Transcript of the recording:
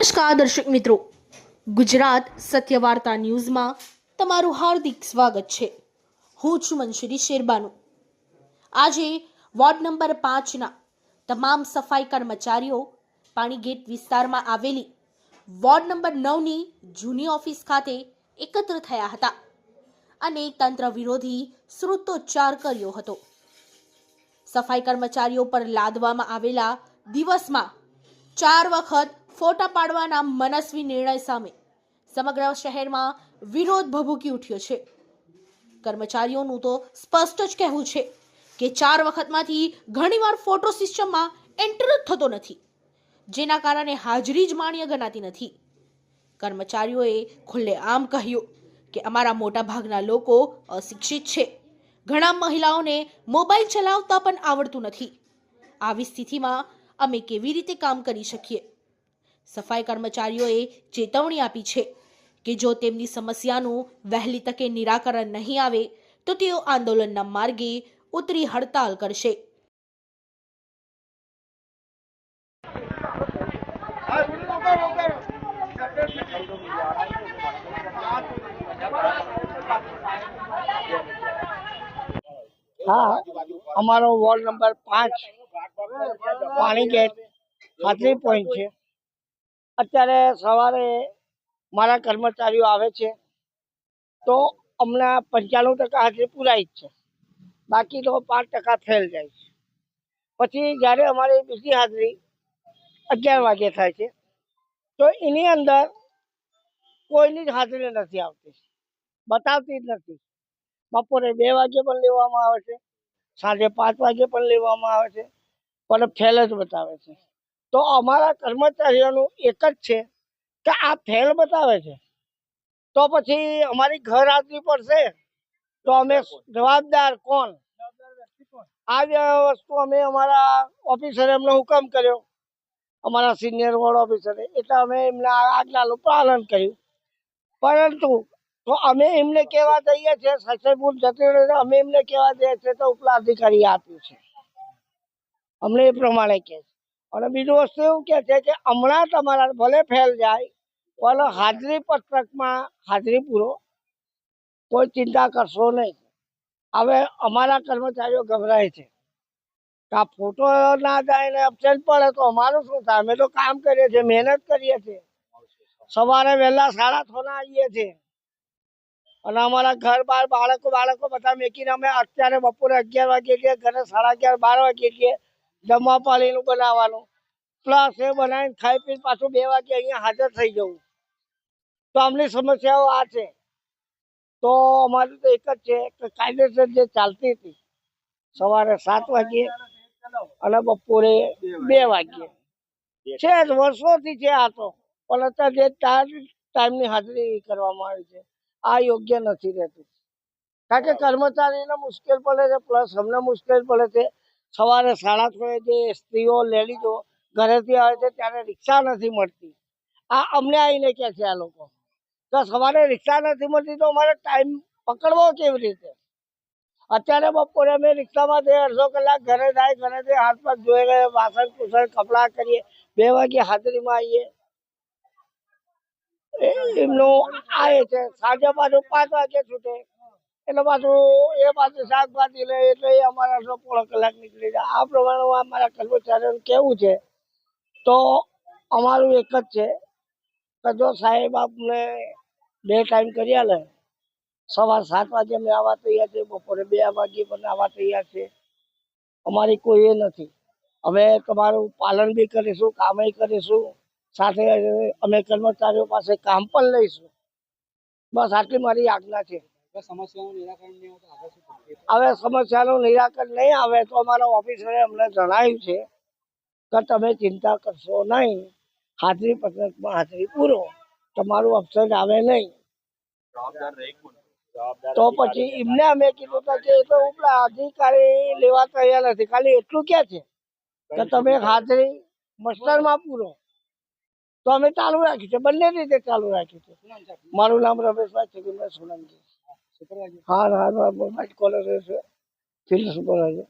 નમસ્કાર, દર્શક મિત્રો. ગુજરાત સત્યવાર્તા ન્યૂઝમાં તમારું હાર્દિક સ્વાગત છે. હું છું મંશુરી શેરબાનુ. આજે વોર્ડ નંબર પાંચના તમામ સફાઈ કર્મચારીઓ પાણીગેટ વિસ્તારમાં આવેલી વોર્ડ નંબર નવની જૂની ઓફિસ ખાતે એકત્ર થયા હતા અને તંત્ર વિરોધી શ્રુતોચ્ચાર કર્યો હતો. સફાઈ કર્મચારીઓ પર લાદવામાં આવેલા દિવસમાં ચાર વખત ફોટા પાડવાના મનસ્વી નિર્ણય સામે સમગ્ર શહેરમાં વિરોધ ભભૂકી ઉઠ્યો છે. કર્મચારીઓનું તો સ્પષ્ટ જ કહેવું છે કે ચાર વખતમાંથી ઘણીવાર ફોટો સિસ્ટમમાં એન્ટર જ થતો નથી, જેના કારણે હાજરી જ માન્ય ગણાતી નથી. કર્મચારીઓએ ખુલ્લેઆમ કહ્યું કે અમારા મોટા ભાગના લોકો અશિક્ષિત છે. ઘણા મહિલાઓને મોબાઈલ ચલાવતા પણ આવડતું નથી. આવી સ્થિતિમાં અમે કેવી રીતે કામ કરી શકીએ? સફાઈ કર્મચારીઓએ ચેતવણી આપી છે કે જો તેમની સમસ્યાનું વહેલી તકે નિરાકરણ નહીં આવે, તો તેઓ આંદોલનના માર્ગે ઉતરી હડતાલ કરશે. હા, અમારો વોર્ડ નંબર પાંચ, પાણી ગેટ પોઈન્ટ છે. અત્યારે સવારે મારા કર્મચારીઓ આવે છે તો અમને પંચાણું ટકા હાજરી પુરાઈ જ છે. બાકી તો પાંચ ટકા ફેલ જાય છે. પછી જ્યારે અમારી બીજી હાજરી અગિયાર વાગે થાય છે, તો એની અંદર કોઈની જ હાજરી નથી આવતી. બતાવતી જ નથી. બપોરે બે વાગે પણ લેવામાં આવે છે, સાંજે પાંચ વાગે પણ લેવામાં આવે છે, પણ ફેલ જ બતાવે છે. તો અમારા કર્મચારીઓનું એક જ છે કે આ ફેલ બતાવે છે. તો પછી અમારી ઘર હાજરી પડશે તો અમે જવાબદાર કોણ? આ વસ્તુ અમે અમારા ઓફિસરે એમનો હુકમ કર્યો. અમારા સિનિયર વોર્ડ ઓફિસરે એટલે અમે એમના આજ્ઞાનું પાલન કર્યું. પરંતુ તો અમે એમને કહેવા જઈએ છીએ સચેતપુર જતી અમે એમને કહેવા જઈએ છીએ તો ઉપલા અધિકારી આપ્યું છે. અમને એ પ્રમાણે કહે છે. અને બીજું વસ્તુ એવું કે છે કે હમણાં તમારા ભલે ફેલ જાય, પણ હાજરી પત્રકમાં હાજરી પૂરો. કોઈ ચિંતા કરશો નહીં. હવે અમારા કર્મચારીઓ ગભરાય છે. આ ફોટો ના જાય ને અબસેન્ટ પડે તો અમારું શું થાય? અમે તો કામ કરીએ છીએ, મહેનત કરીએ છીએ. સવારે વહેલા સાડા છના આવીએ છીએ. અને અમારા ઘર બાર બાળકો બાળકો બધા મેકીને અમે અત્યારે બપોરે અગિયાર વાગે ગયા ઘરે સાડા અગિયાર બાર વાગે ગયા જમવા પાણીનું બનાવવાનું. પ્લસ એ બનાવીને ખાઈ પી પાછું બે વાગે અહીંયા હાજર થઈ જવું. તો આમની સમસ્યાઓ આ છે. તો અમારી તો એક જ છે કે કાયદેસર જે ચાલતી હતી, સવારે સાત વાગે અને બપોરે બે વાગ્યે. છે જ, વર્ષોથી છે આ તો, પણ અત્યારે જે ચાર ટાઈમની હાજરી કરવામાં આવી છે, આ યોગ્ય નથી રહેતું. કારણ કે કર્મચારીને મુશ્કેલ પડે છે, પ્લસ અમને મુશ્કેલ પડે છે સવારે સાડા છ જે સ્ત્રીઓ લેડીઝો ઘરેથી આવે છે ત્યારે રિક્ષા નથી મળતી. આ અમને આવીને કહે છે આ લોકો. તો સવારે રિક્ષા નથી મળતી તો અમારે ટાઈમ પકડવો કેવી રીતે? અત્યારે બપોરે અમે રિક્ષામાં જઈએ અડધો કલાક ઘરે જાય ઘરેથી હાથ પાથ જોઈ ગયે વાસણ કુસણ, કપડાં કરીએ, બે વાગે હાજરીમાં આવીએ. એમનું આવે છે. સાંજે પાછું પાંચ વાગે છૂટે. એટલે પાછું એ પાછું શાકભાજી લે, એટલે અમારા સો પોણો કલાક નીકળી જાય. આ પ્રમાણે અમારા કર્મચારીઓનું કેવું છે? તો અમારું એક જ છે કે જો સાહેબ આપને બે ટાઈમ કરી લે, સવાર સાત વાગે અમે આવવા તૈયાર છે બપોરે બે વાગે પણ આવવા તૈયાર છે અમારી કોઈ એ નથી. અમે તમારું પાલન બી કરીશું કામે કરીશું, સાથે અમે કર્મચારીઓ પાસે કામ પણ લઈશું. બસ આટલી મારી આજ્ઞા છે. હવે સમસ્યાનું નિરાકરણ નહીં આવે તો અમારા ઓફિસરે અમને જણાવ્યું છે કે તમે ચિંતા કરશો નહીં. હાજરી પત્રકમાં હાજરી પૂરો. તમારું અપસેટ આવે નહીં. તો પછી એમને અમે કીધું કે એ તો ઉપલા અધિકારી લેવા તૈયાર નથી. ખાલી એટલું કે છે કે તમે હાજરી મસ્ટરમાં પૂરો. તો અમે ચાલુ રાખ્યું છે. બંને રીતે ચાલુ રાખી છે. મારું નામ રમેશભાઈ છગનભાઈ સોલંકી. હા હા મોબાઈલ કોલર છે ફિલ્ડ સુપરવાઇઝર